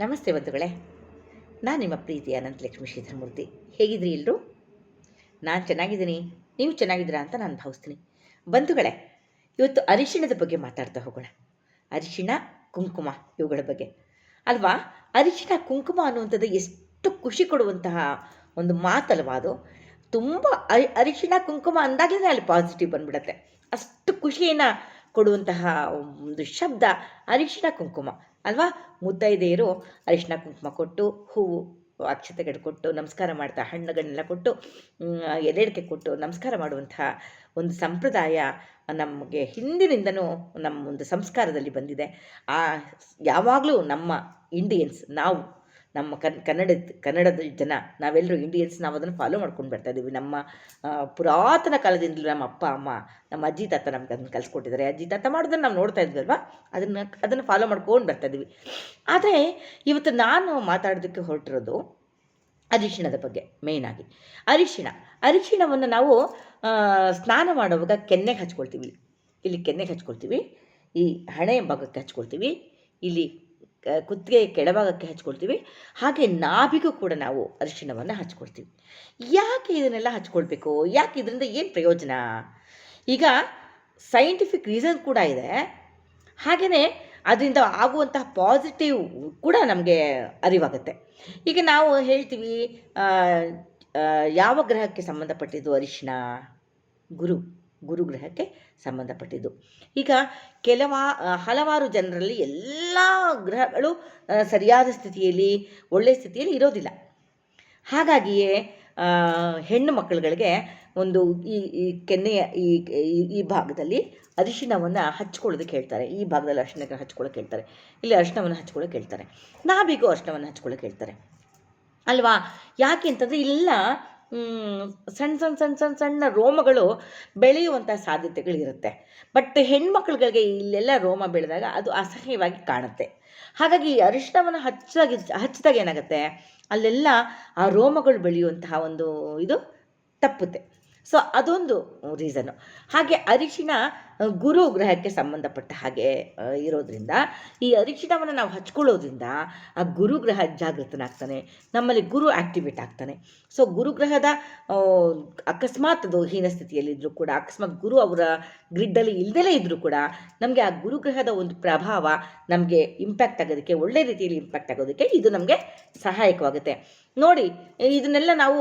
ನಮಸ್ತೆ ಬಂಧುಗಳೇ. ನಾನು ನಿಮ್ಮ ಪ್ರೀತಿಯ ಅನಂತಲಕ್ಷ್ಮಿ ಶ್ರೀಧರಮೂರ್ತಿ ಹೇಗಿದ್ರಿ ಎಲ್ಲರೂ ನಾನು ಚೆನ್ನಾಗಿದ್ದೀನಿ. ನೀವು ಚೆನ್ನಾಗಿದ್ದೀರಾ ಅಂತ ನಾನು ಭಾವಿಸ್ತೀನಿ. ಬಂಧುಗಳೇ, ಇವತ್ತು ಅರಿಶಿಣದ ಬಗ್ಗೆ ಮಾತಾಡ್ತಾ ಹೋಗೋಣ. ಅರಿಶಿಣ, ಕುಂಕುಮ ಇವುಗಳ ಬಗ್ಗೆ. ಅಲ್ವಾ? ಅರಿಶಿಣ, ಕುಂಕುಮ ಅನ್ನುವಂಥದ್ದು ಎಷ್ಟು ಖುಷಿ ಕೊಡುವಂತಹ ಒಂದು ಮಾತಲ್ವಾ ಅದು? ತುಂಬ ಅರಿ ಅರಿಶಿಣ, ಕುಂಕುಮ ಅಂದಾಗಲೇ ಅಲ್ಲಿ ಪಾಸಿಟಿವ್ ಬಂದ್ಬಿಡತ್ತೆ. ಅಷ್ಟು ಖುಷಿಯನ್ನು ಕೊಡುವಂತಹ ಒಂದು ಶಬ್ದ ಅರಿಶಿಣ, ಕುಂಕುಮ. ಅಲ್ವಾ? ಮುತ್ತೈದೆಯರು ಅರಿಶಿನ ಕುಂಕುಮ ಕೊಟ್ಟು, ಹೂವು ಅಕ್ಷತೆಗಳು ಕೊಟ್ಟು, ನಮಸ್ಕಾರ ಮಾಡ್ತಾ ಹಣ್ಣುಗಳನ್ನೆಲ್ಲ ಕೊಟ್ಟು ಎಲೆಡಿಕೆ ಕೊಟ್ಟು ನಮಸ್ಕಾರ ಮಾಡುವಂತಹ ಒಂದು ಸಂಪ್ರದಾಯ ನಮಗೆ ಹಿಂದಿನಿಂದನೂ ನಮ್ಮ ಒಂದು ಸಂಸ್ಕಾರದಲ್ಲಿ ಬಂದಿದೆ. ಆ, ಯಾವಾಗಲೂ ನಮ್ಮ ಇಂಡಿಯನ್ಸ್ ನಾವು ನಮ್ಮ ಕನ್ ಕನ್ನಡ ಕನ್ನಡದ ಜನ ನಾವೆಲ್ಲರೂ ಇಂಡಿಯನ್ಸ್ ನಾವು ಅದನ್ನು ಫಾಲೋ ಮಾಡ್ಕೊಂಡು ಬರ್ತಾ ಇದ್ದೀವಿ. ನಮ್ಮ ಪುರಾತನ ಕಾಲದಿಂದಲೂ ನಮ್ಮ ಅಪ್ಪ, ಅಮ್ಮ, ನಮ್ಮ ಅಜ್ಜಿ, ತಾತ ನಮ್ಗೆ ಅದನ್ನು ಕಲಿಸ್ಕೊಟ್ಟಿದ್ದಾರೆ. ಅಜ್ಜಿ, ತಾತ ಮಾಡೋದನ್ನು ನಾವು ನೋಡ್ತಾ ಇದ್ವಲ್ವ? ಅದನ್ನು ಅದನ್ನು ಫಾಲೋ ಮಾಡ್ಕೊಂಡು ಬರ್ತಾ ಇದ್ದೀವಿ. ಆದರೆ ಇವತ್ತು ನಾನು ಮಾತಾಡೋದಕ್ಕೆ ಹೊರಟಿರೋದು ಅರಿಶಿಣದ ಬಗ್ಗೆ ಮೇಯ್ನಾಗಿ ಅರಿಶಿಣ, ಅರಿಶಿಣವನ್ನು ನಾವು ಸ್ನಾನ ಮಾಡುವಾಗ ಕೆನ್ನೆಗೆ ಹಚ್ಕೊಳ್ತೀವಿ. ಇಲ್ಲಿ ಕೆನ್ನೆಗೆ ಹಚ್ಕೊಳ್ತೀವಿ. ಈ ಹಣೆಯ ಭಾಗಕ್ಕೆ ಹಚ್ಕೊಳ್ತೀವಿ. ಇಲ್ಲಿ ಕುತ್ತಿಗೆ ಕೆಳಭಾಗಕ್ಕೆ ಹಚ್ಕೊಳ್ತೀವಿ. ಹಾಗೆ ನಾಭಿಗೂ ಕೂಡ ನಾವು ಅರಿಶಿಣವನ್ನು ಹಚ್ಕೊಳ್ತೀವಿ. ಯಾಕೆ ಇದನ್ನೆಲ್ಲ ಹಚ್ಕೊಳ್ಬೇಕು? ಯಾಕೆ ಇದರಿಂದ ಏನು ಪ್ರಯೋಜನ? ಈಗ ಸೈಂಟಿಫಿಕ್ ರೀಸನ್ ಕೂಡ ಇದೆ. ಹಾಗೆಯೇ ಅದರಿಂದ ಆಗುವಂತಹ ಪಾಸಿಟಿವ್ ಕೂಡ ನಮಗೆ ಅರಿವಾಗುತ್ತೆ. ಈಗ ನಾವು ಹೇಳ್ತೀವಿ ಯಾವ ಗ್ರಹಕ್ಕೆ ಸಂಬಂಧಪಟ್ಟಿದ್ದು ಅರಿಶಿಣ? ಗುರು ಗುರು ಗ್ರಹಕ್ಕೆ ಸಂಬಂಧಪಟ್ಟಿದ್ದು. ಈಗ ಕೆಲವ ಹಲವಾರು ಜನರಲ್ಲಿ ಎಲ್ಲ ಗ್ರಹಗಳು ಸರಿಯಾದ ಸ್ಥಿತಿಯಲ್ಲಿ ಒಳ್ಳೆಯ ಸ್ಥಿತಿಯಲ್ಲಿ ಇರೋದಿಲ್ಲ. ಹಾಗಾಗಿಯೇ ಹೆಣ್ಣು ಮಕ್ಕಳುಗಳಿಗೆ ಒಂದು ಈ ಕೆನ್ನೆಯ, ಈ, ಈ- ಭಾಗದಲ್ಲಿ ಅರಿಶಿಣವನ್ನು ಹಚ್ಕೊಳ್ಳೋದಕ್ಕೆ ಹೇಳ್ತಾರೆ ಈ ಭಾಗದಲ್ಲಿ ಅರಿಶಿಣ ಹಚ್ಕೊಳ್ಳೋಕೆ ಹೇಳ್ತಾರೆ ಇಲ್ಲಿ ಅರಿಶಿಣವನ್ನು ಹಚ್ಕೊಳ್ಳೋಕೆ ಹೇಳ್ತಾರೆ ನಾಭಿಗೂ ಅರಿಶಿಣವನ್ನು ಹಚ್ಕೊಳ್ಳೋಕೆ ಹೇಳ್ತಾರೆ ಅಲ್ವಾ? ಯಾಕೆ ಅಂತಂದರೆ, ಇಲ್ಲ ಸಣ್ಣ ಸಣ್ಣ ಸಣ್ಣ ಸಣ್ಣ ಸಣ್ಣ ರೋಮಗಳು ಬೆಳೆಯುವಂಥ ಸಾಧ್ಯತೆಗಳಿರುತ್ತೆ. ಬಟ್ ಹೆಣ್ಮಕ್ಳುಗಳಿಗೆ ಇಲ್ಲೆಲ್ಲ ರೋಮ ಬೆಳೆದಾಗ ಅದು ಅಸಹ್ಯವಾಗಿ ಕಾಣುತ್ತೆ. ಹಾಗಾಗಿ ಅರಿಶಿಣವನ್ನು ಹಚ್ಚಾಗಿ ಹಚ್ಚಿದಾಗ ಏನಾಗುತ್ತೆ? ಅಲ್ಲೆಲ್ಲ ಆ ರೋಮಗಳು ಬೆಳೆಯುವಂತಹ ಒಂದು ಇದು ತಪ್ಪುತ್ತೆ. ಸೊ ಅದೊಂದು ರೀಸನ್ನು ಹಾಗೆ ಅರಿಶಿಣ ಗುರು ಗ್ರಹಕ್ಕೆ ಸಂಬಂಧಪಟ್ಟ ಹಾಗೆ ಇರೋದ್ರಿಂದ ಈ ಅರಿಶಿಣವನ್ನು ನಾವು ಹಚ್ಕೊಳ್ಳೋದ್ರಿಂದ ಆ ಗುರು ಗ್ರಹ ಜಾಗೃತನಾಗ್ತಾನೆ, ನಮ್ಮಲ್ಲಿ ಗುರು ಆಕ್ಟಿವೇಟ್ ಆಗ್ತಾನೆ. ಸೊ ಗುರುಗ್ರಹದ ಗ್ರಹದ ಅಕಸ್ಮಾತ್ ಅದು ಹೀನ ಸ್ಥಿತಿಯಲ್ಲಿದ್ದರೂ ಕೂಡ, ಅಕಸ್ಮಾತ್ ಗುರು ಅವರ ಗ್ರಿಡ್ಡಲ್ಲಿ ಇಲ್ದಲೇ ಇದ್ದರೂ ಕೂಡ, ನಮಗೆ ಆ ಗುರುಗ್ರಹದ ಒಂದು ಪ್ರಭಾವ ನಮಗೆ ಇಂಪ್ಯಾಕ್ಟ್ ಆಗೋದಕ್ಕೆ, ಒಳ್ಳೆ ರೀತಿಯಲ್ಲಿ ಇಂಪ್ಯಾಕ್ಟ್ ಆಗೋದಕ್ಕೆ ಇದು ನಮಗೆ ಸಹಾಯಕವಾಗುತ್ತೆ. ನೋಡಿ, ಇದನ್ನೆಲ್ಲ ನಾವು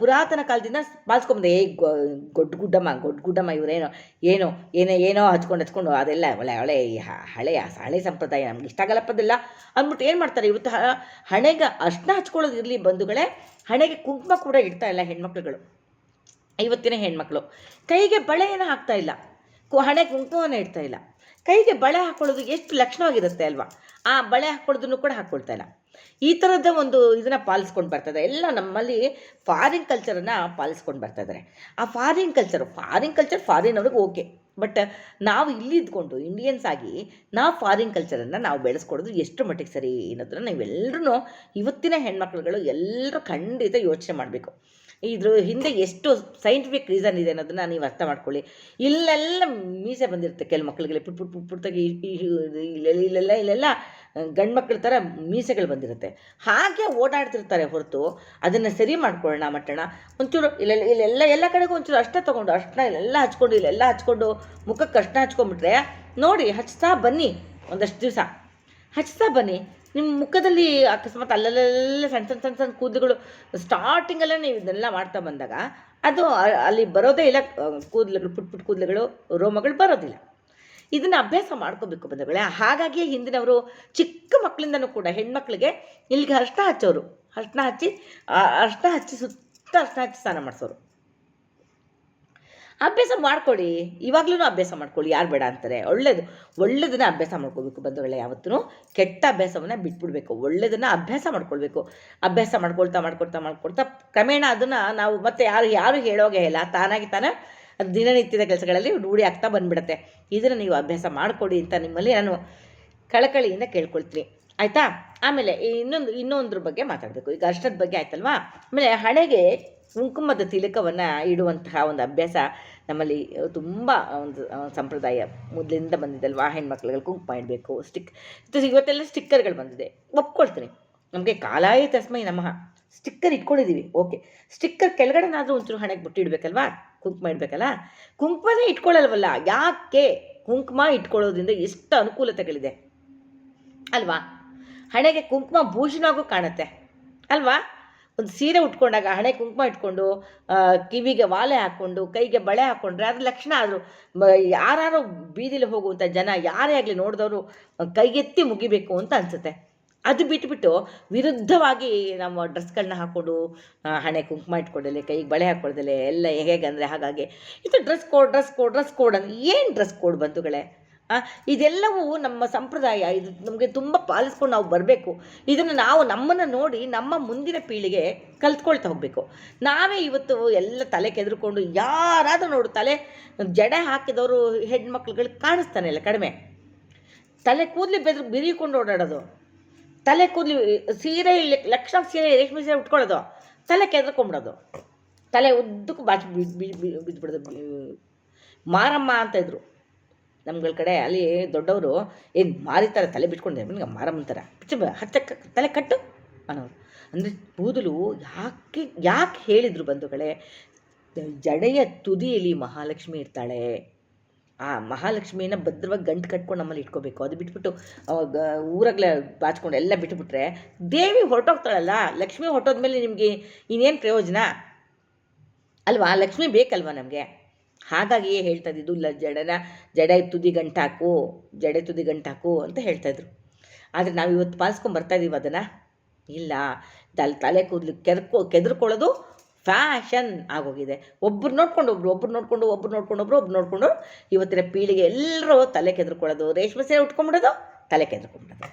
ಪುರಾತನ ಕಾಲದಿಂದ ಪಾಲಿಸ್ಕೊಂಬಂದೆ ಏ ಗೊಡ್ಡ ಗುಡ್ಡಮ್ಮ ಗೊಡ್ಡ ಗುಡ್ಡಮ್ಮ ಇವರೇನೋ, ಏನೋ ಏನೇ, ಏನೋ ಹಚ್ಕೊಂಡು ಹಚ್ಕೊಂಡು, ಅದೆಲ್ಲ ಒಳ್ಳೆ ಹಳೆ ಹ- ಹಳೆಯ, ಹಳೆ ಸಂಪ್ರದಾಯ ನಮ್ಗೆ ಇಷ್ಟ ಆಗಲಪ್ಪದಿಲ್ಲ ಅಂದ್ಬಿಟ್ಟು ಏನು ಮಾಡ್ತಾರೆ ಇವತ್ತು ಹಣೆಗೆ ಅರ್ಶನ ಹಚ್ಕೊಳ್ಳೋದು ಇರಲಿ ಬಂಧುಗಳೇ, ಹಣೆಗೆ ಕುಂಕುಮ ಕೂಡ ಇಡ್ತಾ ಇಲ್ಲ ಹೆಣ್ಮಕ್ಳುಗಳು. ಇವತ್ತಿನ ಹೆಣ್ಮಕ್ಳು. ಕೈಗೆ ಬಳೆಯನ್ನು ಹಾಕ್ತಾ ಇಲ್ಲ. ಹಣೆ ಕುಂಕುಮನೇ ಇಡ್ತಾ ಇಲ್ಲ. ಕೈಗೆ ಬಳೆ ಹಾಕೊಳ್ಳೋದು ಎಷ್ಟು ಲಕ್ಷಣವಾಗಿರುತ್ತೆ ಅಲ್ವಾ? ಆ ಬಳೆ ಹಾಕೊಳ್ಳೋದನ್ನು ಕೂಡ ಹಾಕ್ಕೊಳ್ತಾ ಇಲ್ಲ. ಈ ಥರದ ಒಂದು ಇದನ್ನು ಪಾಲಿಸ್ಕೊಂಡು ಬರ್ತದೆ ಎಲ್ಲ ನಮ್ಮಲ್ಲಿ ಫಾರಿನ್ ಕಲ್ಚರನ್ನು ಪಾಲಿಸ್ಕೊಂಡು ಬರ್ತಾ ಇದ್ದಾರೆ ಆ foreign culture foreign culture foreign ಅವ್ರಿಗೆ ಓಕೆ ಬಟ್ ನಾವು ಇಲ್ಲಿ ಇದ್ಕೊಂಡು ಇಂಡಿಯನ್ಸ್ ಆಗಿ ನಾವು ಫಾರಿನ್ ಕಲ್ಚರನ್ನು ನಾವು ಬೆಳೆಸ್ಕೊಡೋದು ಎಷ್ಟು ಮಟ್ಟಿಗೆ ಸರಿ ಅನ್ನೋದನ್ನ ನೀವೆಲ್ಲರೂ ಇವತ್ತಿನ ಹೆಣ್ಮಕ್ಳುಗಳು ಎಲ್ಲರೂ ಖಂಡಿತ ಯೋಚನೆ ಮಾಡಬೇಕು. ಇದ್ರ ಹಿಂದೆ ಎಷ್ಟು ಸೈಂಟಿಫಿಕ್ ರೀಸನ್ ಇದೆ ಅನ್ನೋದನ್ನ ನೀವು ಅರ್ಥ ಮಾಡ್ಕೊಳ್ಳಿ. ಇಲ್ಲೆಲ್ಲ ಮೀಸೆ ಬಂದಿರುತ್ತೆ ಕೆಲವು ಮಕ್ಕಳಿಗೆ ಪುಟ್ ಪುಟ್ ಪುಟ್, ಪುಟ್ಟಾಗಿ ಇಲ್ಲೆಲ್ಲ ಇಲ್ಲೆಲ್ಲ ಇಲ್ಲೆಲ್ಲ ಗಂಡು ಮಕ್ಕಳ ಥರ ಮೀಸೆಗಳು ಬಂದಿರುತ್ತೆ. ಹಾಗೆ ಓಡಾಡ್ತಿರ್ತಾರೆ ಹೊರತು ಅದನ್ನು ಸರಿ ಮಾಡ್ಕೊಳ್ಳೋಣ ಮಟ್ಟಣ. ಒಂಚೂರು ಇಲ್ಲೆಲ್ಲ ಇಲ್ಲೆಲ್ಲ, ಎಲ್ಲ ಕಡೆಗೂ ಒಂಚೂರು ಅಷ್ಟ ತೊಗೊಂಡು, ಅಷ್ಟನ್ನ ಇಲ್ಲೆಲ್ಲ ಹಚ್ಕೊಂಡು ಇಲ್ಲೆಲ್ಲ ಹಚ್ಕೊಂಡು ಮುಖಕ್ಕೆ ಅಷ್ಟನ್ನ ಹಚ್ಕೊಂಡ್ಬಿಟ್ರೆ ನೋಡಿ ಹಚ್ತಾ ಬನ್ನಿ ಒಂದಷ್ಟು ದಿವಸ. ಹಚ್ತಾ ಬನ್ನಿ ನಿಮ್ಮ ಮುಖದಲ್ಲಿ ಅಕಸ್ಮಾತ್ ಅಲ್ಲಲ್ಲೆಲ್ಲ ಸಣ್ಣ ಸಣ್ಣ ಸಣ್ಣ ಸಣ್ಣ ಕೂದಲುಗಳು ಸ್ಟಾರ್ಟಿಂಗಲ್ಲೇ ನೀವು ಇದನ್ನೆಲ್ಲ ಮಾಡ್ತಾ ಬಂದಾಗ ಅದು ಅಲ್ಲಿ ಬರೋದೇ ಇಲ್ಲ ಕೂದಲುಗಳು ಪುಟ್ ಪುಟ್ ಕೂದಲುಗಳು ರೋಮಗಳು ಬರೋದಿಲ್ಲ ಇದನ್ನು ಅಭ್ಯಾಸ ಮಾಡ್ಕೋಬೇಕು ಬಂಧುಗಳೇ ಹಾಗಾಗಿ ಹಿಂದಿನವರು ಚಿಕ್ಕ ಮಕ್ಕಳಿಂದನೂ ಕೂಡ ಹೆಣ್ಮಕ್ಳಿಗೆ ಇಲ್ಲಿಗೆ ಅರ್ಶನ ಹಚ್ಚೋರು ಅರ್ಶನ ಹಚ್ಚಿ ಅರ್ಶನ ಹಚ್ಚಿ ಸುತ್ತ ಅರ್ಶನ ಹಚ್ಚಿ ಸ್ನಾನ ಮಾಡಿಸೋರು ಅಭ್ಯಾಸ ಮಾಡ್ಕೊಳ್ಳಿ. ಇವಾಗ್ಲೂ ಅಭ್ಯಾಸ ಮಾಡ್ಕೊಳ್ಳಿ. ಯಾರು ಬೇಡ ಅಂತಾರೆ. ಒಳ್ಳೇದು. ಒಳ್ಳೇದನ್ನ ಅಭ್ಯಾಸ ಮಾಡ್ಕೋಬೇಕು ಬಂಧುಗಳೇ ಯಾವತ್ತೂ ಕೆಟ್ಟ ಅಭ್ಯಾಸವನ್ನು ಬಿಟ್ಬಿಡ್ಬೇಕು. ಒಳ್ಳೇದನ್ನು ಅಭ್ಯಾಸ ಮಾಡ್ಕೊಳ್ಬೇಕು. ಅಭ್ಯಾಸ ಮಾಡ್ಕೊಳ್ತಾ ಮಾಡ್ಕೊಳ್ತಾ ಮಾಡ್ಕೊಳ್ತಾ ಕ್ರಮೇಣ ಅದನ್ನು ನಾವು ಮತ್ತೆ ಯಾರು ಯಾರು ಹೇಳೋಗೆ ಇಲ್ಲ. ತಾನಾಗಿ ತಾನೇ ದಿನನಿತ್ಯದ ಕೆಲಸಗಳಲ್ಲಿ ರೂಢಿ ಆಗ್ತಾ ಬಂದ್ಬಿಡುತ್ತೆ. ಇದನ್ನು ನೀವು ಅಭ್ಯಾಸ ಮಾಡಿಕೊಡಿ ಅಂತ ನಿಮ್ಮಲ್ಲಿ ನಾನು ಕಳಕಳಿಯಿಂದ ಕೇಳ್ಕೊಳ್ತೀನಿ. ಆಯಿತಾ? ಆಮೇಲೆ ಇನ್ನೊಂದು, ಇನ್ನೊಂದ್ರ ಬಗ್ಗೆ ಮಾತಾಡಬೇಕು. ಈಗ ಅಷ್ಟರ ಬಗ್ಗೆ ಆಯ್ತಲ್ವಾ? ಆಮೇಲೆ ಹಣೆಗೆ ಕುಂಕುಮದ ತಿಲಕವನ್ನು ಇಡುವಂತಹ ಒಂದು ಅಭ್ಯಾಸ ನಮ್ಮಲ್ಲಿ ತುಂಬ ಒಂದು ಸಂಪ್ರದಾಯ ಮೊದಲಿಂದ ಬಂದಿದ್ದಲ್ವಾ? ಹೆಣ್ಮಕ್ಳುಗಳು ಕುಂಕುಮ ಇಡಬೇಕು ಸ್ಟಿಕ್ ಇವತ್ತೆಲ್ಲ ಸ್ಟಿಕ್ಕರ್ಗಳು ಬಂದಿದೆ. ಒಪ್ಕೊಳ್ತೀನಿ. ನಮಗೆ ಕಾಲಾಯ ತಸ್ಮೈ ನಮಃ. ಸ್ಟಿಕ್ಕರ್ ಇಟ್ಕೊಂಡಿದ್ದೀವಿ ಓಕೆ ಸ್ಟಿಕ್ಕರ್ ಕೆಳಗಡೆನಾದರೂ ಒಂಚೂರು ಹಣೆಗೆ ಬುಟ್ಟಿ ಇಡಬೇಕಲ್ವಾ? ಕುಂಕುಮ ಇಡಬೇಕಲ್ಲ? ಕುಂಕುಮನೇ ಇಟ್ಕೊಳ್ಳಲ್ವಲ್ಲ? ಯಾಕೆ ಕುಂಕುಮ ಇಟ್ಕೊಳ್ಳೋದ್ರಿಂದ ಎಷ್ಟು ಅನುಕೂಲತೆಗಳಿದೆ? ಅಲ್ವಾ? ಹಣೆಗೆ ಕುಂಕುಮ ಭೂಷಣವಾಗೂ ಕಾಣುತ್ತೆ. ಅಲ್ವಾ? ಒಂದು ಸೀರೆ ಉಟ್ಕೊಂಡಾಗ ಹಣೆ ಕುಂಕುಮ ಇಟ್ಕೊಂಡು ಕಿವಿಗೆ ವಾಲೆ ಹಾಕ್ಕೊಂಡು, ಕೈಗೆ ಬಳೆ ಹಾಕ್ಕೊಂಡ್ರೆ ಅದ್ರ ಲಕ್ಷಣ ಆದರು ಯಾರು ಬೀದಿಲಿ ಹೋಗುವಂಥ ಜನ, ಯಾರೇ ಆಗಲಿ ನೋಡಿದವರು ಕೈಗೆತ್ತಿ ಮುಗಿಬೇಕು ಅಂತ ಅನಿಸುತ್ತೆ. ಅದು ಬಿಟ್ಬಿಟ್ಟು ವಿರುದ್ಧವಾಗಿ ನಮ್ಮ ಡ್ರೆಸ್ಗಳನ್ನ ಹಾಕ್ಕೊಂಡು ಹಣೆ ಕುಂಕುಮ ಇಟ್ಕೊಡಲೆ, ಕೈಗೆ ಬಳೆ ಹಾಕ್ಕೊಳ್ದಲೆ ಎಲ್ಲ ಹೇಗೆ ಅಂದರೆ ಹಾಗಾಗಿ. ಇದು dress code dress code dress code ಅಂದ್ರೆ ಏನು ಡ್ರೆಸ್ ಕೋಡ್ ಬಂಧುಗಳೇ? ಇದೆಲ್ಲವೂ ನಮ್ಮ ಸಂಪ್ರದಾಯ. ಇದು ನಮಗೆ ತುಂಬ ಪಾಲಿಸ್ಕೊಂಡು ನಾವು ಬರಬೇಕು. ಇದನ್ನು ನಾವು ನಮ್ಮನ್ನು ನೋಡಿ ನಮ್ಮ ಮುಂದಿನ ಪೀಳಿಗೆ ಕಲ್ತ್ಕೊಳ್ತಾ ಹೋಗಬೇಕು. ನಾವೇ ಇವತ್ತು ಎಲ್ಲ ತಲೆ ಕೆದ್ರುಕೊಂಡು ಯಾರಾದರೂ ನೋಡು ತಲೆ ಜಡೆ ಹಾಕಿದವರು ಹೆಣ್ಮಕ್ಳುಗಳಿಗೆ ಕಾಣಿಸ್ತಾನೆ ಇಲ್ಲ ಕಡಿಮೆ. ತಲೆ ಕೂದಲಿ ಬೆದ್ರು, ಬಿರಿಕೊಂಡು ಓಡಾಡೋದು. ತಲೆ ಕೂದಲು, ಸೀರೆ ಲೆ- ಲಕ್ಷ ಸೀರೆ ರೇಷ್ಮೆ ಸೀರೆ ಉಟ್ಕೊಳ್ಳೋದು. ತಲೆ ಕೆದ್ರಕೊಂಬಿಡೋದು. ತಲೆ ಉದ್ದಕ್ಕೂ ಬಾಚಿ ಬಿದ್ದುಬಿಡೋದು ಮಾರಮ್ಮ ಅಂತ ಇದ್ರು. ನಮ್ಗಳ ಕಡೆ ಅಲ್ಲಿ ದೊಡ್ಡವರು ಏನು ಮಾರಿತಾರೆ ತಲೆ ಬಿಟ್ಕೊಂಡೆ ನಿಮ್ಗೆ ಮಾರಮ್ಮಂತಾರ ಪಿಚ್ಚ ಹತ್ತ ತಲೆ ಕಟ್ಟು ಅನ್ನೋರು. ಅಂದರೆ ಕೂದಲು ಯಾಕೆ ಯಾಕೆ ಹೇಳಿದರು ಬಂಧುಗಳೇ, ಜಡೆಯ ತುದಿಯಲ್ಲಿ ಮಹಾಲಕ್ಷ್ಮಿ ಇರ್ತಾಳೆ. ಆ ಮಹಾಲಕ್ಷ್ಮಿನ ಭದ್ರವಾಗಿ ಗಂಟು ಕಟ್ಕೊಂಡು ನಮ್ಮಲ್ಲಿ ಇಟ್ಕೋಬೇಕು. ಅದು ಬಿಟ್ಬಿಟ್ಟು ಊರಾಗಲೇ ಬಾಚ್ಕೊಂಡು ಎಲ್ಲ ಬಿಟ್ಬಿಟ್ರೆ ದೇವಿ ಹೊರಟೋಗ್ತಾಳಲ್ಲ, ಲಕ್ಷ್ಮಿ ಹೊರಟೋದ್ಮೇಲೆ ನಿಮಗೆ ಇನ್ನೇನು ಪ್ರಯೋಜನ? ಅಲ್ವಾ? ಲಕ್ಷ್ಮಿ ಬೇಕಲ್ವಾ ನಮಗೆ? ಹಾಗಾಗಿ ಹೇಳ್ತಾ ಇದ್ದಿದ್ದು ಲ ಜಡನ, ಜಡ ತುದಿ ಗಂಟಾಕು ಜಡೆ ತುದಿ ಗಂಟಾಕು ಅಂತ ಹೇಳ್ತಾಯಿದ್ರು ಆದರೆ ನಾವು ಇವತ್ತು ಪಾಲಿಸ್ಕೊಂಡು ಬರ್ತಾ ಇದೀವಿ ಅದನ್ನು. ಇಲ್ಲ, ತಲೆ ತಲೆ ಕೂದಲು ಕೆರ್ಕೊ, ಕೆದರ್ಕೊಳ್ಳೋದು ಫ್ಯಾಷನ್ ಆಗೋಗಿದೆ. ಒಬ್ರು ನೋಡ್ಕೊಂಡು ಒಬ್ರು ಒಬ್ರು ನೋಡ್ಕೊಂಡು ಒಬ್ರು ನೋಡ್ಕೊಂಡು, ಒಬ್ರು ಒಬ್ರು ನೋಡ್ಕೊಂಡು ಇವತ್ತಿನ ಪೀಳಿಗೆ ಎಲ್ಲರೂ ತಲೆ ಕೆದ್ರುಕೊಳ್ಳೋದು, ರೇಷ್ಮೆ ಸೀರೆ ಉಟ್ಕೊಂಡ್ಬಿಡೋದು, ತಲೆ ಕೆದ್ರುಕೊಂಡ್ಬಿಡೋದು.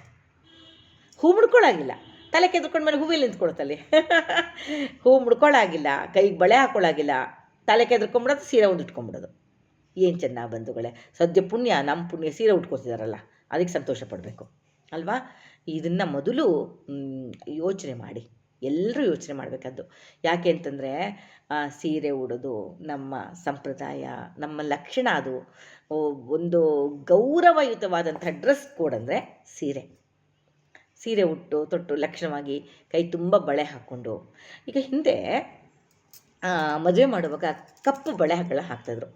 ಹೂ ಮುಡ್ಕೊಳ್ಳಾಗಿಲ್ಲ ತಲೆ ಕೆದ್ರುಕೊಂಡ್ಮೇಲೆ ಹೂವಿಲ್ಲಿ ನಿಂತ್ಕೊಳುತ್ತಲ್ಲಿ ಹೂ ಮುಡ್ಕೊಳ್ಳಾಗಿಲ್ಲ ಕೈಗೆ ಬಳೆ ಹಾಕೊಳ್ಳಾಗಿಲ್ಲ ತಲೆ ಕೆದ್ಕೊಂಬಿಡೋದು ಸೀರೆ ಒಂದು ಇಟ್ಕೊಂಬಿಡೋದು. ಏನು ಚೆನ್ನ ಬಂಧುಗಳೇ? ಸದ್ಯ ಪುಣ್ಯ ನಮ್ಮ ಪುಣ್ಯ ಸೀರೆ ಉಟ್ಕೊತಿದಾರಲ್ಲ, ಅದಕ್ಕೆ ಸಂತೋಷ ಪಡಬೇಕು. ಅಲ್ವಾ? ಇದನ್ನು ಮೊದಲು ಯೋಚನೆ ಮಾಡಿ. ಎಲ್ಲರೂ ಯೋಚನೆ ಮಾಡಬೇಕದ್ದು. ಯಾಕೆ ಅಂತಂದರೆ ಸೀರೆ ಉಡೋದು ನಮ್ಮ ಸಂಪ್ರದಾಯ, ನಮ್ಮ ಲಕ್ಷಣ ಅದು. ಒಂದು ಗೌರವಯುತವಾದಂಥ ಡ್ರೆಸ್ ಕೋಡ್ ಅಂದರೆ ಸೀರೆ. ಸೀರೆ ಉಟ್ಟು, ತೊಟ್ಟು, ಲಕ್ಷಣವಾಗಿ ಕೈ ತುಂಬ ಬಳೆ ಹಾಕ್ಕೊಂಡು. ಈಗ ಹಿಂದೆ ಮದುವೆ ಮಾಡುವಾಗ ಕಪ್ಪು ಬಳೆ ಹಾಕಳ ಹಾಕ್ತಾಯಿದ್ರು.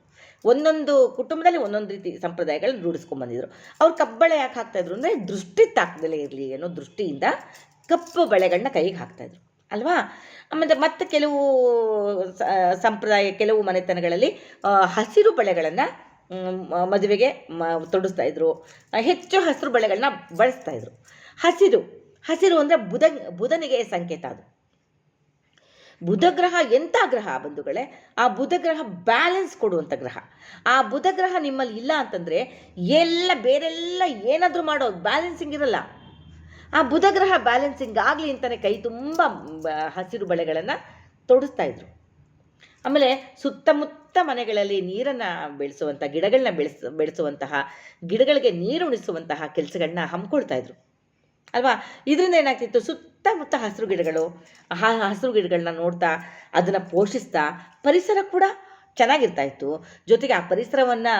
ಒಂದೊಂದು ಕುಟುಂಬದಲ್ಲಿ ಒಂದೊಂದು ರೀತಿ ಸಂಪ್ರದಾಯಗಳನ್ನ ರೂಢಿಸ್ಕೊಂಬಂದಿದ್ರು ಅವ್ರು ಕಪ್ಪು ಬಳೆ ಯಾಕೆ ಹಾಕ್ತಾಯಿದ್ರು ಅಂದರೆ ದೃಷ್ಟಿ ತಾಕದಲ್ಲೇ ಇರಲಿ ಅನ್ನೋ ದೃಷ್ಟಿಯಿಂದ ಕಪ್ಪು ಬಳೆಗಳನ್ನ ಕೈಗೆ ಹಾಕ್ತಾಯಿದ್ರು. ಅಲ್ವಾ? ಆಮೇಲೆ ಮತ್ತೆ ಕೆಲವು ಸಂಪ್ರದಾಯ, ಕೆಲವು ಮನೆತನಗಳಲ್ಲಿ ಹಸಿರು ಬಳೆಗಳನ್ನು ಮದುವೆಗೆ ಮ ತೊಡಿಸ್ತಾ ಇದ್ರು ಹೆಚ್ಚು ಹಸಿರು ಬಳೆಗಳನ್ನ ಬಳಸ್ತಾ ಇದ್ರು ಹಸಿರು ಹಸಿರು ಅಂದರೆ ಬುಧ, ಬುಧನಿಗೆ ಸಂಕೇತ ಅದು. ಬುಧಗ್ರಹ ಎಂಥ ಗ್ರಹ ಬಂಧುಗಳೇ? ಆ ಬುಧಗ್ರಹ ಬ್ಯಾಲೆನ್ಸ್ ಕೊಡುವಂಥ ಗ್ರಹ. ಆ ಬುಧಗ್ರಹ ನಿಮ್ಮಲ್ಲಿ ಇಲ್ಲ ಅಂತಂದರೆ ಎಲ್ಲ ಬೇರೆಲ್ಲ ಏನಾದರೂ ಮಾಡೋ ಬ್ಯಾಲೆನ್ಸಿಂಗ್ ಇರಲ್ಲ. ಆ ಬುಧಗ್ರಹ ಬ್ಯಾಲೆನ್ಸಿಂಗ್ ಆಗಲಿ ಅಂತಲೇ ಕೈ ತುಂಬ ಹಸಿರು ಬಳೆಗಳನ್ನು ತೊಡಿಸ್ತಾ ಇದ್ರು. ಆಮೇಲೆ ಸುತ್ತಮುತ್ತ ಮನೆಗಳಲ್ಲಿ ನೀರನ್ನು ಬೆಳೆಸುವಂಥ ಗಿಡಗಳನ್ನ ಬೆಳೆಸ, ಬೆಳೆಸುವಂತಹ ಗಿಡಗಳಿಗೆ ನೀರು ಉಣಿಸುವಂತಹ ಕೆಲಸಗಳನ್ನ ಹಮ್ಮಿಕೊಳ್ತಾ ಇದ್ರು. ಅಲ್ವಾ? ಇದರಿಂದ ಏನಾಗ್ತಿತ್ತು? ಸುತ್ತಮುತ್ತ ಹಸಿರು ಗಿಡಗಳು, ಆ ಹಸಿರು ಗಿಡಗಳನ್ನ ನೋಡ್ತಾ, ಅದನ್ನು ಪೋಷಿಸ್ತಾ, ಪರಿಸರ ಕೂಡ ಚೆನ್ನಾಗಿರ್ತಾ ಇತ್ತು. ಜೊತೆಗೆ ಆ ಪರಿಸರವನ್ನು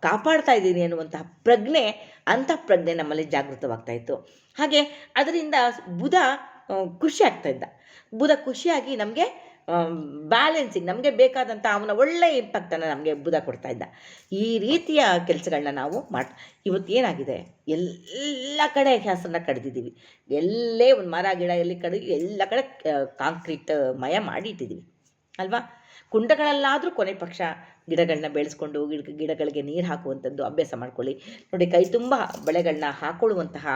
ಕಾಪಾಡ್ತಾ ಇದ್ದೀನಿ ಅನ್ನುವಂತಹ ಪ್ರಜ್ಞೆ, ಅಂಥ ಪ್ರಜ್ಞೆ ನಮ್ಮಲ್ಲಿ ಜಾಗೃತವಾಗ್ತಾ ಇತ್ತು. ಹಾಗೆ ಅದರಿಂದ ಬುಧ ಖುಷಿ ಆಗ್ತಾ ಇದ್ದ. ಬುಧ ಖುಷಿಯಾಗಿ ನಮಗೆ ಬ್ಯಾಲೆನ್ಸಿಂಗ್ ನಮಗೆ ಬೇಕಾದಂಥ ಅವನ ಒಳ್ಳೆಯ ಇಂಪ್ಯಾಕ್ಟನ್ನು ನಮಗೆ ಬುಧ ಕೊಡ್ತಾ ಇದ್ದ. ಈ ರೀತಿಯ ಕೆಲಸಗಳನ್ನ ನಾವು ಮಾಡ್, ಇವತ್ತು ಏನಾಗಿದೆ? ಎಲ್ಲ ಕಡೆ ಹೆಸರನ್ನ ಕಡ್ದಿದ್ದೀವಿ. ಎಲ್ಲೇ ಒಂದು ಮರ, ಗಿಡ ಎಲ್ಲಿ ಕಡೆ, ಎಲ್ಲ ಕಡೆ ಕಾಂಕ್ರೀಟ್ ಮಯ ಮಾಡಿ ಇಟ್ಟಿದ್ದೀವಿ ಅಲ್ವಾ? ಕುಂಡಗಳಲ್ಲಾದರೂ ಕೊನೆ ಪಕ್ಷ ಗಿಡಗಳನ್ನ ಬೆಳೆಸ್ಕೊಂಡು ಗಿಡ, ಗಿಡಗಳಿಗೆ ನೀರು ಹಾಕುವಂಥದ್ದು ಅಭ್ಯಾಸ ಮಾಡ್ಕೊಳ್ಳಿ. ನೋಡಿ, ಕೈ ತುಂಬ ಬಳೆಗಳನ್ನ ಹಾಕೊಳ್ಳುವಂತಹ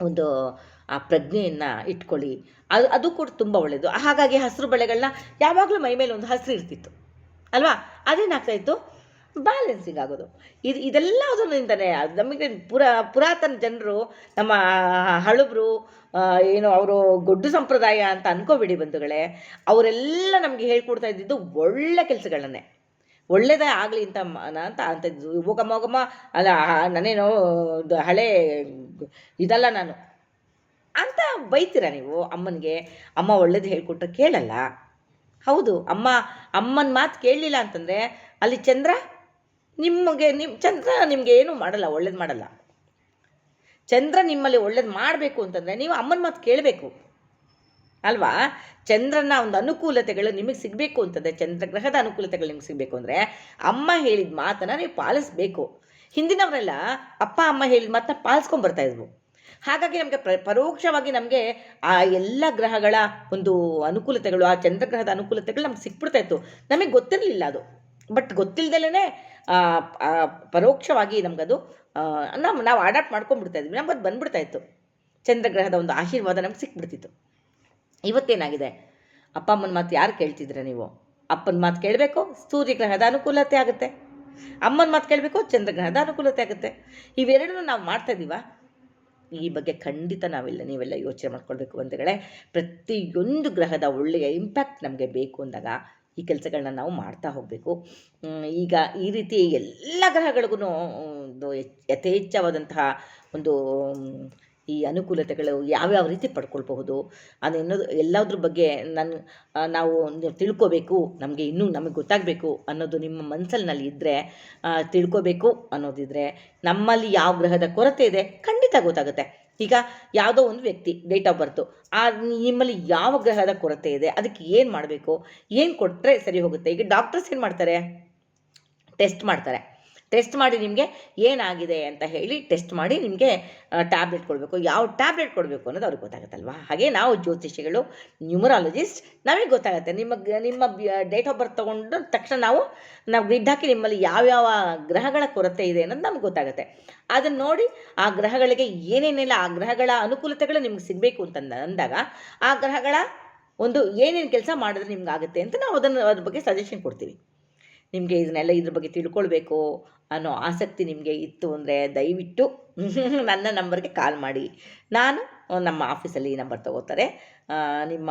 ಒಂದು ಆ ಪ್ರಜ್ಞೆಯನ್ನು ಇಟ್ಕೊಳ್ಳಿ. ಅದು ಅದು ಕೂಡ ತುಂಬ ಒಳ್ಳೆಯದು ಹಾಗಾಗಿ ಹಸಿರು ಬಳೆಗಳನ್ನ ಯಾವಾಗಲೂ ಮೈ ಮೇಲೆ ಒಂದು ಹಸಿರು ಇರ್ತಿತ್ತು. ಅಲ್ವಾ? ಅದೇನಾಗ್ತಾ ಇತ್ತು? ಬ್ಯಾಲೆನ್ಸಿಂಗ್ ಆಗೋದು. ಇದು, ಇದೆಲ್ಲದರಿಂದನೇ ಅದು ನಮಗೆ ಪುರಾ, ಪುರಾತನ ಜನರು ನಮ್ಮ ಹಳಬರು ಏನು ಅವರು ಗೊಡ್ಡು ಸಂಪ್ರದಾಯ ಅಂತ ಅನ್ಕೋಬಿಡಿ ಬಂಧುಗಳೇ. ಅವರೆಲ್ಲ ನಮಗೆ ಹೇಳ್ಕೊಡ್ತಾ ಇದ್ದಿದ್ದು ಒಳ್ಳೆ ಕೆಲಸಗಳನ್ನೇ. ಒಳ್ಳೇದೇ ಆಗಲಿ ಅಂತ ಅಂತ ಅಂತ ಹೋಗಮ್ಮ ಹೋಗಮ್ಮ ಅಲ್ಲ ನಾನೇನು ಹಳೆ ಇದಲ್ಲ ನಾನು. ಅಂತ ಬೈತೀರ ನೀವು ಅಮ್ಮನಿಗೆ? ಅಮ್ಮ ಒಳ್ಳೇದು ಹೇಳ್ಕೊಟ್ರೆ ಕೇಳಲ್ಲ. ಹೌದು, ಅಮ್ಮ, ಅಮ್ಮನ ಮಾತು ಕೇಳಲಿಲ್ಲ ಅಂತಂದರೆ ಅಲ್ಲಿ ಚಂದ್ರ ನಿಮಗೆ ನಿಮ್ಮ ಚಂದ್ರ ನಿಮಗೆ ಏನೂ ಮಾಡಲ್ಲ, ಒಳ್ಳೇದು ಮಾಡಲ್ಲ. ಚಂದ್ರ ನಿಮ್ಮಲ್ಲಿ ಒಳ್ಳೇದು ಮಾಡಬೇಕು ಅಂತಂದರೆ ನೀವು ಅಮ್ಮನ ಮಾತು ಕೇಳಬೇಕು. ಅಲ್ವಾ? ಚಂದ್ರನ ಒಂದು ಅನುಕೂಲತೆಗಳು ನಿಮಗೆ ಸಿಗಬೇಕು ಅಂತಂದರೆ ಚಂದ್ರಗ್ರಹದ ಅನುಕೂಲತೆಗಳು ನಿಮ್ಗೆ ಸಿಗಬೇಕು ಅಂದರೆ ಅಮ್ಮ ಹೇಳಿದ ಮಾತನ್ನು ನೀವು ಪಾಲಿಸ್ಬೇಕು. ಹಿಂದಿನವರೆಲ್ಲ ಅಪ್ಪ, ಅಮ್ಮ ಹೇಳಿದ ಮಾತನ್ನ ಪಾಲಿಸ್ಕೊಂಬರ್ತಾ ಇದ್ವು. ಹಾಗಾಗಿ ನಮಗೆ ಪ್ರ, ಪರೋಕ್ಷವಾಗಿ ನಮಗೆ ಆ ಎಲ್ಲ ಗ್ರಹಗಳ ಒಂದು ಅನುಕೂಲತೆಗಳು, ಆ ಚಂದ್ರಗ್ರಹದ ಅನುಕೂಲತೆಗಳು ನಮ್ಗೆ ಸಿಕ್ಬಿಡ್ತಾ ಇತ್ತು. ನಮಗೆ ಗೊತ್ತಿರಲಿಲ್ಲ ಅದು. ಬಟ್ ಗೊತ್ತಿಲ್ಲದಲೇ ಪರೋಕ್ಷವಾಗಿ ನಮಗದು ನಮ್ಮ ನಾವು ಅಡಾಪ್ಟ್ ಮಾಡ್ಕೊಂಡ್ಬಿಡ್ತಾ ಇದ್ವಿ. ನಮ್ಗೆ ಅದು ಬಂದ್ಬಿಡ್ತಾ ಇತ್ತು. ಚಂದ್ರಗ್ರಹದ ಒಂದು ಆಶೀರ್ವಾದ ನಮ್ಗೆ ಸಿಕ್ಬಿಡ್ತಿತ್ತು. ಇವತ್ತೇನಾಗಿದೆ? ಅಪ್ಪ ಅಮ್ಮನ ಮಾತು ಯಾರು ಕೇಳ್ತಿದ್ರೆ ನೀವು? ಅಪ್ಪನ ಮಾತು ಕೇಳಬೇಕು, ಸೂರ್ಯಗ್ರಹದ ಅನುಕೂಲತೆ ಆಗುತ್ತೆ. ಅಮ್ಮನ ಮಾತು ಕೇಳಬೇಕು, ಚಂದ್ರಗ್ರಹದ ಅನುಕೂಲತೆ ಆಗುತ್ತೆ. ಇವೆರಡನ್ನೂ ನಾವು ಮಾಡ್ತಾ ಇದ್ದೀವ? ಈ ಬಗ್ಗೆ ಖಂಡಿತ ನಾವೆಲ್ಲ, ನೀವೆಲ್ಲ ಯೋಚನೆ ಮಾಡ್ಕೊಳ್ಬೇಕು ಬಂಧುಗಳೇ. ಪ್ರತಿಯೊಂದು ಗ್ರಹದ ಒಳ್ಳೆಯ ಇಂಪ್ಯಾಕ್ಟ್ ನಮಗೆ ಬೇಕು ಅಂದಾಗ ಈ ಕೆಲಸಗಳನ್ನ ನಾವು ಮಾಡ್ತಾ ಹೋಗಬೇಕು. ಈಗ ಈ ರೀತಿ ಎಲ್ಲ ಗ್ರಹಗಳಿಗೂ ಯಥೇಚ್ಛವಾದಂತಹ ಒಂದು ಈ ಅನುಕೂಲತೆಗಳು ಯಾವ್ಯಾವ ರೀತಿ ಪಡ್ಕೊಳ್ಬಹುದು? ಅದನ್ನೋದು ಎಲ್ಲದ್ರ ಬಗ್ಗೆ ನನ್ನ ನಾವು ತಿಳ್ಕೋಬೇಕು, ನಮಗೆ ಇನ್ನೂ ನಮಗೆ ಗೊತ್ತಾಗಬೇಕು ಅನ್ನೋದು ನಿಮ್ಮ ಮನಸ್ಸಲ್ಲಿ ಇದ್ದರೆ ತಿಳ್ಕೋಬೇಕು ಅನ್ನೋದಿದ್ರೆ ನಮ್ಮಲ್ಲಿ ಯಾವ ಗ್ರಹದ ಕೊರತೆ ಇದೆ ಖಂಡಿತ ಗೊತ್ತಾಗುತ್ತೆ. ಈಗ ಯಾವುದೋ ಒಂದು ವ್ಯಕ್ತಿ, ಡೇಟ್ ಆಫ್ ಬರ್ತು, ಆ, ನಿಮ್ಮಲ್ಲಿ ಯಾವ ಗ್ರಹದ ಕೊರತೆ ಇದೆ, ಅದಕ್ಕೆ ಏನು ಮಾಡಬೇಕು, ಏನು ಕೊಟ್ಟರೆ ಸರಿ ಹೋಗುತ್ತೆ? ಈಗ ಡಾಕ್ಟರ್ಸ್ ಏನು ಮಾಡ್ತಾರೆ? ಟೆಸ್ಟ್ ಮಾಡ್ತಾರೆ. ಟೆಸ್ಟ್ ಮಾಡಿ ನಿಮಗೆ ಏನಾಗಿದೆ ಅಂತ ಹೇಳಿ ಟೆಸ್ಟ್ ಮಾಡಿ ನಿಮಗೆ ಟ್ಯಾಬ್ಲೆಟ್ ಕೊಡಬೇಕು. ಯಾವ ಟ್ಯಾಬ್ಲೆಟ್ ಕೊಡಬೇಕು ಅನ್ನೋದು ಅವ್ರಿಗೆ ಗೊತ್ತಾಗುತ್ತಲ್ವಾ? ಹಾಗೆ ನಾವು ಜ್ಯೋತಿಷಿಗಳು ನ್ಯೂಮರಾಲಜಿಸ್ಟ್ ನಮಗೆ ಗೊತ್ತಾಗುತ್ತೆ. ನಿಮ್ಮ ನಿಮ್ಮ ಡೇಟ್ ಆಫ್ ಬರ್ತ್ ತೊಗೊಂಡು ತಕ್ಷಣ ನಾವು ನಾವು ಗ್ರಿಡ್ ಹಾಕಿ ನಿಮ್ಮಲ್ಲಿ ಯಾವ್ಯಾವ ಗ್ರಹಗಳ ಕೊರತೆ ಇದೆ ಅನ್ನೋದು ನಮ್ಗೆ ಗೊತ್ತಾಗುತ್ತೆ. ಅದನ್ನು ನೋಡಿ ಆ ಗ್ರಹಗಳಿಗೆ ಏನೇನೆಲ್ಲ, ಆ ಗ್ರಹಗಳ ಅನುಕೂಲತೆಗಳು ನಿಮ್ಗೆ ಸಿಗಬೇಕು ಅಂತ ಅಂದಾಗ ಆ ಗ್ರಹಗಳ ಒಂದು ಏನೇನು ಕೆಲಸ ಮಾಡಿದ್ರೆ ನಿಮ್ಗೆ ಆಗುತ್ತೆ ಅಂತ ನಾವು ಅದನ್ನು, ಅದ್ರ ಬಗ್ಗೆ ಸಜೆಷನ್ ಕೊಡ್ತೀವಿ. ನಿಮಗೆ ಇದನ್ನೆಲ್ಲ ಇದ್ರ ಬಗ್ಗೆ ತಿಳ್ಕೊಳ್ಬೇಕು. ಅನ್ನೋ ಆಸಕ್ತಿ ನಿಮಗೆ ಇತ್ತು ಅಂದರೆ ದಯವಿಟ್ಟು ನನ್ನ ನಂಬರ್ಗೆ ಕಾಲ್ ಮಾಡಿ. ನಾನು ನಮ್ಮ ಆಫೀಸಲ್ಲಿ ಈ ನಂಬರ್ ತಗೋತಾರೆ. ನಿಮ್ಮ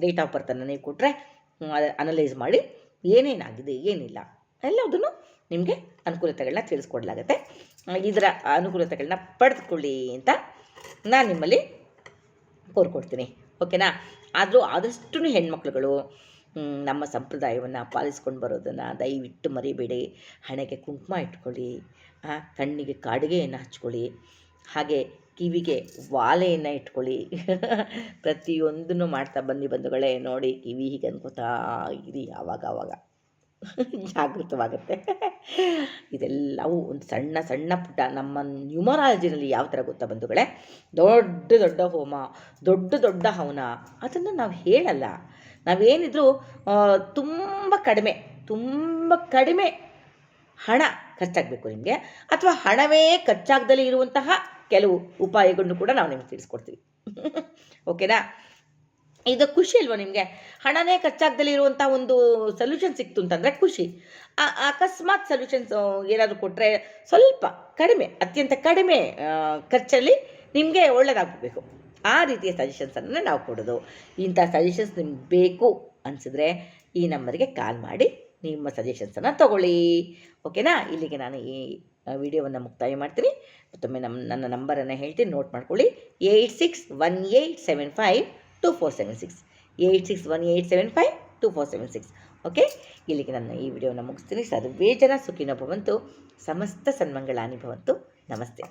ಡೇಟ್ ಆಫ್ ಬರ್ತನ್ನು ನೀವು ಕೊಟ್ಟರೆ ಅನಲೈಸ್ ಮಾಡಿ. ಏನೇನಾಗಿದೆ, ಏನಿಲ್ಲ, ಎಲ್ಲದನ್ನು ನಿಮಗೆ ಅನುಕೂಲತೆಗಳನ್ನ ತಿಳಿಸ್ಕೊಡ್ಲಾಗತ್ತೆ. ಇದರ ಅನುಕೂಲತೆಗಳನ್ನ ಪಡೆದುಕೊಳ್ಳಿ ಅಂತ ನಾನು ನಿಮ್ಮಲ್ಲಿ ಕೋರ್ಕೊಡ್ತೀನಿ. ಓಕೆನಾ? ಆದರೂ ಆದಷ್ಟು ಹೆಣ್ಮಕ್ಳುಗಳು ನಮ್ಮ ಸಂಪ್ರದಾಯವನ್ನು ಪಾಲಿಸ್ಕೊಂಡು ಬರೋದನ್ನು ದಯವಿಟ್ಟು ಮರಿಬೇಡಿ. ಹಣೆಗೆ ಕುಂಕುಮ ಇಟ್ಕೊಳ್ಳಿ. ಕಣ್ಣಿಗೆ ಕಾಡಿಗೆಯನ್ನು ಹಚ್ಕೊಳ್ಳಿ. ಹಾಗೆ ಕಿವಿಗೆ ವಾಲೆಯನ್ನು ಇಟ್ಕೊಳ್ಳಿ. ಪ್ರತಿಯೊಂದನ್ನು ಮಾಡ್ತಾ ಬನ್ನಿ ಬಂಧುಗಳೇ. ನೋಡಿ, ಕಿವಿ ಹೀಗೆ ಅನ್ಕೋತಾ ಇರಿ ಆವಾಗ ಆವಾಗ. ಜಾಗೃತವಾಗುತ್ತೆ. ಇದೆಲ್ಲವೂ ಒಂದು ಸಣ್ಣ ಸಣ್ಣ ಪುಟ್ಟ ನಮ್ಮ ನ್ಯೂಮರಾಲಜಿನಲ್ಲಿ ಯಾವ ಥರ ಗೊತ್ತಾ ಬಂಧುಗಳೇ? ದೊಡ್ಡ ದೊಡ್ಡ ಹೋಮ, ದೊಡ್ಡ ದೊಡ್ಡ ಹವನ. ಅದನ್ನು ನಾವು ಹೇಳಲ್ಲ. ನಾವೇನಿದ್ರು ತುಂಬ ಕಡಿಮೆ ತುಂಬ ಕಡಿಮೆ ಹಣ ಖರ್ಚಾಗಬೇಕು ನಿಮಗೆ, ಅಥವಾ ಹಣವೇ ಖರ್ಚಾಗದಲ್ಲಿ ಇರುವಂತಹ ಕೆಲವು ಉಪಾಯಗಳನ್ನು ಕೂಡ ನಾವು ನಿಮ್ಗೆ ತಿಳಿಸ್ಕೊಡ್ತೀವಿ. ಓಕೆನಾ ಇದು ಖುಷಿ ಅಲ್ವಾ ನಿಮಗೆ? ಹಣನೇ ಖರ್ಚಾಗದಲ್ಲಿ ಇರುವಂಥ ಒಂದು ಸೊಲ್ಯೂಷನ್ ಸಿಕ್ತು ಅಂತಂದರೆ ಖುಷಿ. ಅಕಸ್ಮಾತ್ ಸೊಲ್ಯೂಷನ್ಸ್ ಏನಾದರೂ ಕೊಟ್ಟರೆ ಸ್ವಲ್ಪ ಕಡಿಮೆ, ಅತ್ಯಂತ ಕಡಿಮೆ ಖರ್ಚಲ್ಲಿ ನಿಮಗೆ ಒಳ್ಳೆಯದಾಗಬೇಕು ಆ ರೀತಿಯ ಸಜೆಷನ್ಸನ್ನು ನಾವು ಕೊಡೋದು. ಇಂಥ ಸಜೆಷನ್ಸ್ ನಿಮ್ಗೆ ಬೇಕು ಅನಿಸಿದ್ರೆ ಈ ನಂಬರ್ಗೆ ಕಾಲ್ ಮಾಡಿ ನಿಮ್ಮ ಸಜೆಷನ್ಸನ್ನು ತಗೊಳ್ಳಿ. ಓಕೆನಾ ಇಲ್ಲಿಗೆ ನಾನು ಈ ವಿಡಿಯೋವನ್ನು ಮುಕ್ತಾಯ ಮಾಡ್ತೀನಿ. ಮತ್ತೊಮ್ಮೆ ನಮ್ಮ ನನ್ನ ನಂಬರನ್ನು ಹೇಳ್ತೀನಿ ನೋಟ್ ಮಾಡ್ಕೊಳ್ಳಿ. Eight six one eight seven five two four seven six eight six one eight seven five two four seven six okay ಇಲ್ಲಿಗೆ ನನ್ನ ಈ ವಿಡಿಯೋನ ಮುಗಿಸ್ತೀನಿ. ಸರ್ವೇ ಜನ ಸುಖಿನೋ ಭವಂತು, ಸಮಸ್ತ ಸನ್ಮಂಗಳಾನಿ ಭವಂತು. ನಮಸ್ತೆ.